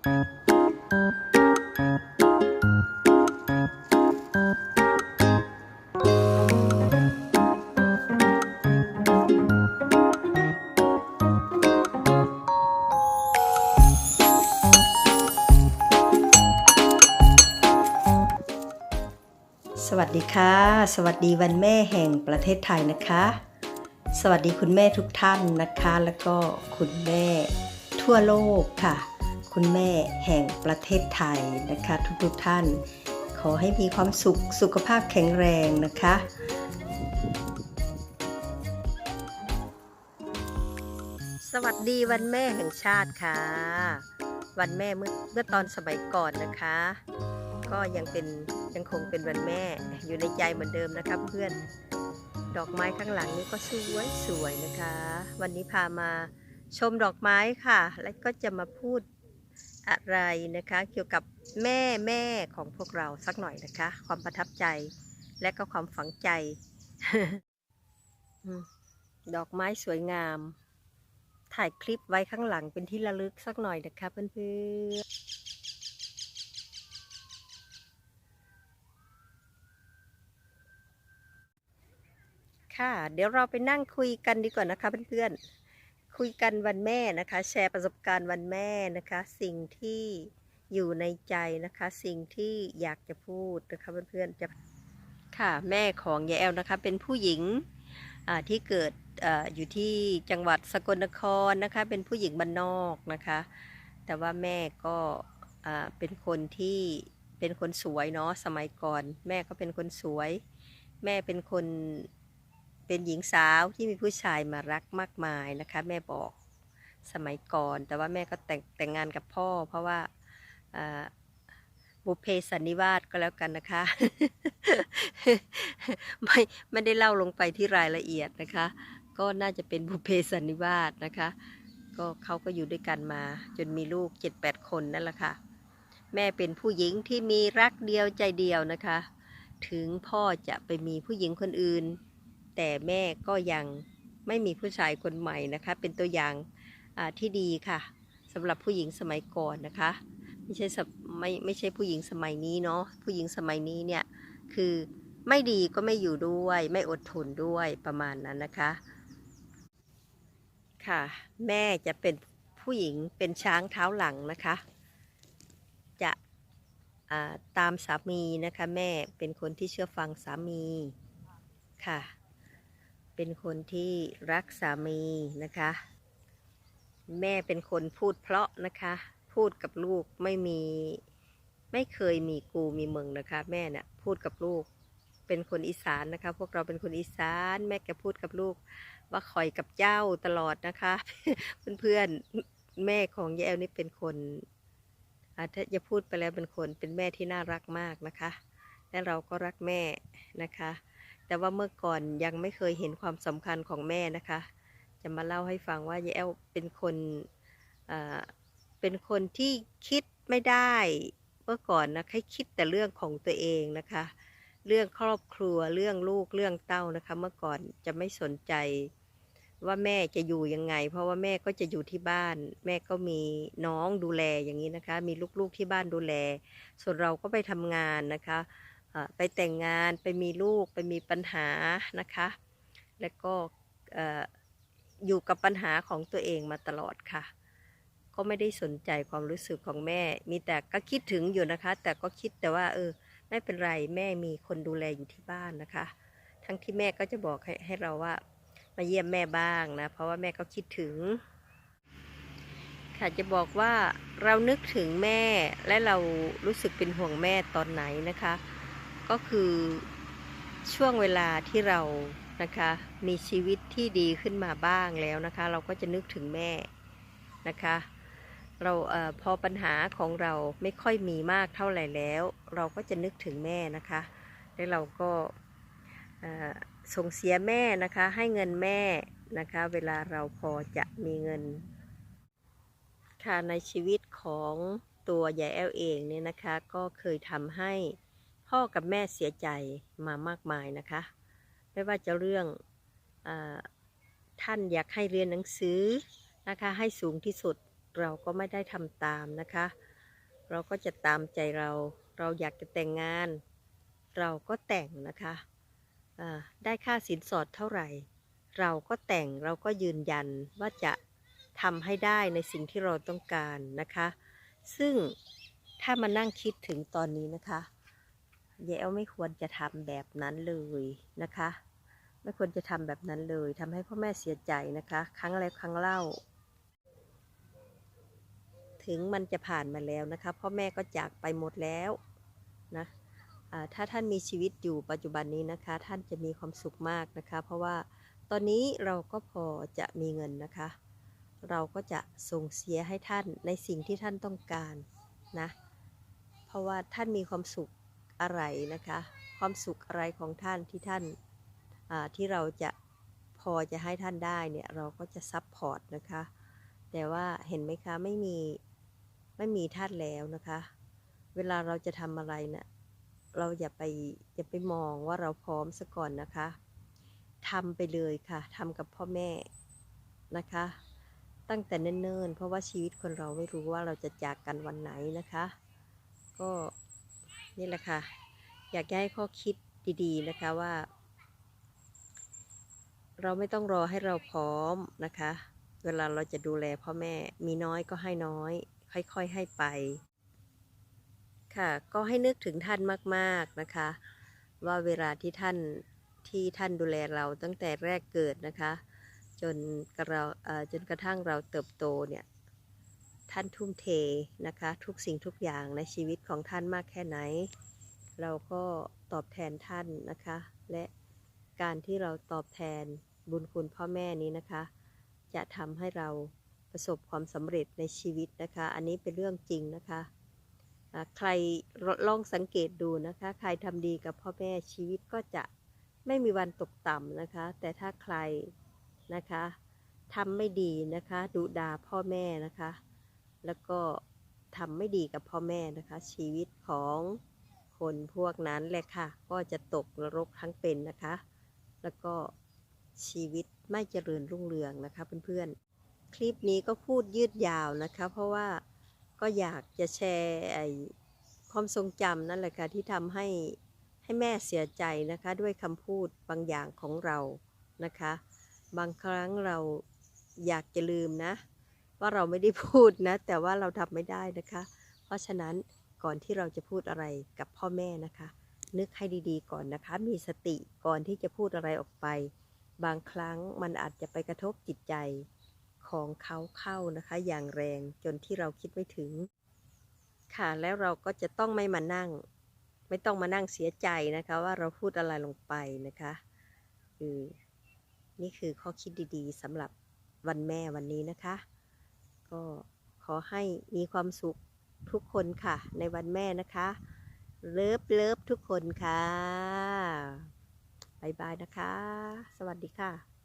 สวัสดีค่ะ สวัสดีวันแม่แห่งประเทศไทยนะคะ สวัสดีคุณแม่ทุกท่านนะคะ แล้วก็คุณแม่ทั่วโลกค่ะ คุณแม่แห่งประเทศไทยนะคะทุกๆท่าน ขอให้มีความสุขสุขภาพแข็งแรงนะคะสวัสดีวันแม่แห่งชาติค่ะ วันแม่เมื่อเมื่อตอนสมัยก่อนนะคะ ก็ยังเป็นยังคงเป็นวันแม่อยู่ในใจเหมือนเดิมนะคะเพื่อนดอกไม้ข้างหลังนี่ก็สวยสวยนะคะ วันนี้พามาชมดอกไม้ค่ะ และก็จะมาพูด อะไรนะคะ เกี่ยวกับแม่แม่ของพวกเราสักหน่อยนะคะ ความประทับใจและก็ความฝังใจ ดอกไม้สวยงาม ถ่ายคลิปไว้ข้างหลังเป็นที่ระลึกสักหน่อยนะคะเพื่อนๆ ค่ะ เดี๋ยวเราไปนั่งคุยกันดีกว่านะคะเพื่อนๆ คุยกันวันแม่นะคะ แชร์ประสบการณ์วันแม่นะคะ สิ่งที่อยู่ในใจนะคะ สิ่งที่อยากจะพูดนะคะเพื่อนๆจะค่ะแม่ของยายแอลนะคะ เป็นผู้หญิงที่เกิดออยู่ที่จังหวัดสกลนครนะคะ เป็นผู้หญิงบ้านนอกนะคะ แต่ว่าแม่ก็เป็นคนที่เป็นคนสวยเนาะสมัยก่อน แม่ก็เป็นคนสวย แม่เป็นคน เป็นหญิงสาวที่มีผู้ชายมารักมากมายนะคะ แม่บอกสมัยก่อน แต่ว่าแม่ก็แต่งแต่งงานกับพ่อ เพราะว่าบุเพสันนิวาสก็แล้วกันนะคะ ไม่ไม่ได้เล่าลงไปที่รายละเอียดนะคะ ก็น่าจะเป็นบุเพสันนิวาสนะคะ ก็เขาก็อยู่ด้วยกันมา จนมีลูกเจ็ดแปดคนนั่นแหละค่ะ แม่เป็นผู้หญิงที่มีรักเดียวใจเดียวนะคะ ถึงพ่อจะไปมีผู้หญิงคนอื่น แต่แม่ก็ยังไม่มีผู้ชายคนใหม่นะคะ เป็นตัวอย่างที่ดีค่ะสำหรับผู้หญิงสมัยก่อนนะคะ ไม่ใช่สมไม่ไม่ใช่ผู้หญิงสมัยนี้เนาะผู้หญิงสมัยนี้เนี่ยคือไม่ดีก็ไม่อยู่ด้วย ไม่อดทนด้วยประมาณนั้นนะคะ ค่ะ แม่จะเป็นผู้หญิงเป็นช้างเท้าหลังนะคะ จะาตามสามีนะคะ แม่เป็นคนที่เชื่อฟังสามีค่ะ เป็นคนที่รักสามีนะคะ แม่เป็นคนพูดเพราะนะคะ พูดกับลูกไม่มีไม่เคยมีกูมีมึงนะคะ แม่เนี่ยพูดกับลูก เป็นคนอีสานนะคะ พวกเราเป็นคนอีสาน แม่แกพูดกับลูก ว่าคอยกับเจ้าตลอดนะคะ เพื่อนๆแม่ของยายแอลนี่เป็นคนอาถ้าจะพูดไปแล้วเป็นคนเป็นแม่ที่น่ารักมากนะคะ และเราก็รักแม่นะคะ แต่ว่าเมื่อก่อนยังไม่เคยเห็นความสำคัญของแม่นะคะ จะมาเล่าให้ฟังว่ายายแอลเป็นคนเป็นคนที่คิดไม่ได้เมื่อก่อนนะให้คิดแต่เรื่องของตัวเองนะคะ เรื่องครอบครัวเรื่องลูกเรื่องเต้านะคะ เมื่อก่อนจะไม่สนใจว่าแม่จะอยู่ยังไง เพราะว่าแม่ก็จะอยู่ที่บ้าน แม่ก็มีน้องดูแลอย่างนี้นะคะ มีลูกๆที่บ้านดูแล ส่วนเราก็ไปทำงานนะคะ ไปแต่งงานไปมีลูกไปมีปัญหานะคะ แล้วก็เอ่ออยู่กับปัญหาของตัวเองมาตลอดค่ะ ก็ไม่ได้สนใจความรู้สึกของแม่ มีแต่ก็คิดถึงอยู่นะคะ แต่ก็คิดแต่ว่า เออไม่เป็นไรแม่มีคนดูแลอยู่ที่บ้านนะคะ ทั้งที่แม่ก็จะบอกให้ให้เราว่า มาเยี่ยมแม่บ้างนะ เพราะว่าแม่ก็คิดถึง ค่ะจะบอกว่าเรานึกถึงแม่และเรารู้สึกเป็นห่วงแม่ตอนไหนนะคะ ก็คือช่วงเวลาที่เรานะคะมีชีวิตที่ดีขึ้นมาบ้างแล้วนะคะ เราก็จะนึกถึงแม่นะคะ เราเออพอปัญหาของเราไม่ค่อยมีมากเท่าไหร่แล้ว เราก็จะนึกถึงแม่นะคะแล้วเราก็ส่งเสียแม่นะคะให้เงินแม่นะคะ เวลาเราพอจะมีเงินค่ะในชีวิตของตัวยายแอลเองเนี่ยนะคะก็เคยทำให้ พ่อกับแม่เสียใจมามากมายนะคะ ไม่ว่าจะเรื่องอท่านอยากให้เรียนหนังสือนะคะ ให้สูงที่สุดเราก็ไม่ได้ทำตามนะคะ เราก็จะตามใจเรา เราอยากจะแต่งงาน เราก็แต่งนะคะได้ค่าสินสอดเท่าไหร่ เราก็แต่งเราก็ยืนยันว่าจะทำให้ได้ในสิ่งที่เราต้องการนะคะ ซึ่งถ้ามานั่งคิดถึงตอนนี้นะคะ เยแอลไม่ควรจะทำแบบนั้นเลยนะคะ ไม่ควรจะทำแบบนั้นเลยทำให้พ่อแม่เสียใจนะคะ ครั้งแล้วครั้งเล่า ถึงมันจะผ่านมาแล้วนะคะ พ่อแม่ก็จากไปหมดแล้วนะถ้าท่านมีชีวิตอยู่ปัจจุบันนี้นะคะ ท่านจะมีความสุขมากนะคะ เพราะว่าตอนนี้เราก็พอจะมีเงินนะคะ เราก็จะส่งเสียให้ท่านในสิ่งที่ท่านต้องการนะ เพราะว่าท่านมีความสุข อะไรนะคะ ความสุขอะไรของท่านที่ท่านที่เราจะพอจะให้ท่านได้เนี่ยเราก็จะซัพพอร์ตนะคะ แต่ว่าเห็นไหมคะไม่มีไม่มีท่านแล้วนะคะ เวลาเราจะทำอะไรเนะ่ะเราอย่าไปอย่าไปมองว่าเราพร้อมซะก่อนนะคะทำไปเลยค่ะทำกับพ่อแม่นะคะ ตั้งแต่เนิ่นๆ เพราะว่าชีวิตคนเราไม่รู้ว่าเราจะจากกันวันไหนนะคะ ก็ นี่แหละค่ะ อยากให้ข้อคิดดีๆนะคะว่า เราไม่ต้องรอให้เราพร้อมนะคะ เวลาเราจะดูแลพ่อแม่มีน้อยก็ให้น้อย ค่อยๆให้ไป ค่ะ ก็ให้นึกถึงท่านมากๆนะคะ ว่าเวลาที่ท่านที่ท่านดูแลเราตั้งแต่แรกเกิดนะคะ จนกระเราจนกระทั่งเราเติบโตเนี่ย ท่านทุ่มเทนะคะ ทุกสิ่งทุกอย่างในชีวิตของท่านมากแค่ไหน เราก็ตอบแทนท่านนะคะ และการที่เราตอบแทนบุญคุณพ่อแม่นี้นะคะ จะทำให้เราประสบความสำเร็จในชีวิตนะคะ อันนี้เป็นเรื่องจริงนะคะใครลองสังเกตดูนะคะ ใครทำดีกับพ่อแม่ชีวิตก็จะไม่มีวันตกต่ำนะคะ แต่ถ้าใครนะคะทำไม่ดีนะคะดุด่าพ่อแม่นะคะ แล้วก็ทำไม่ดีกับพ่อแม่นะคะ ชีวิตของคนพวกนั้นแหละค่ะ ก็จะตกนรกทั้งเป็นนะคะ แล้วก็ชีวิตไม่เจริญรุ่งเรืองนะคะเพื่อนๆ คลิปนี้ก็พูดยืดยาวนะคะ เพราะว่าก็อยากจะแชร์ไอ้ความทรงจำนั่นแหละค่ะที่ทำให้ให้แม่เสียใจนะคะ ด้วยคำพูดบางอย่างของเรานะคะ บางครั้งเราอยากจะลืมนะ ว่าเราไม่ได้พูดนะ แต่ว่าเราทำไม่ได้นะคะ เพราะฉะนั้นก่อนที่เราจะพูดอะไรกับพ่อแม่นะคะ นึกให้ดีๆก่อนนะคะ มีสติก่อนที่จะพูดอะไรออกไป บางครั้งมันอาจจะไปกระทบจิตใจของเขาเข้านะคะ อย่างแรงจนที่เราคิดไม่ถึง ค่ะแล้วเราก็จะต้องไม่มานั่ง ไม่ต้องมานั่งเสียใจนะคะ ว่าเราพูดอะไรลงไปนะคะอือนี่คือข้อคิดดีๆสำหรับวันแม่วันนี้นะคะ ก็ขอให้มีความสุขทุกคนค่ะ ในวันแม่นะคะ เลิฟเลิฟทุกคนค่ะบายบายนะคะ สวัสดีค่ะ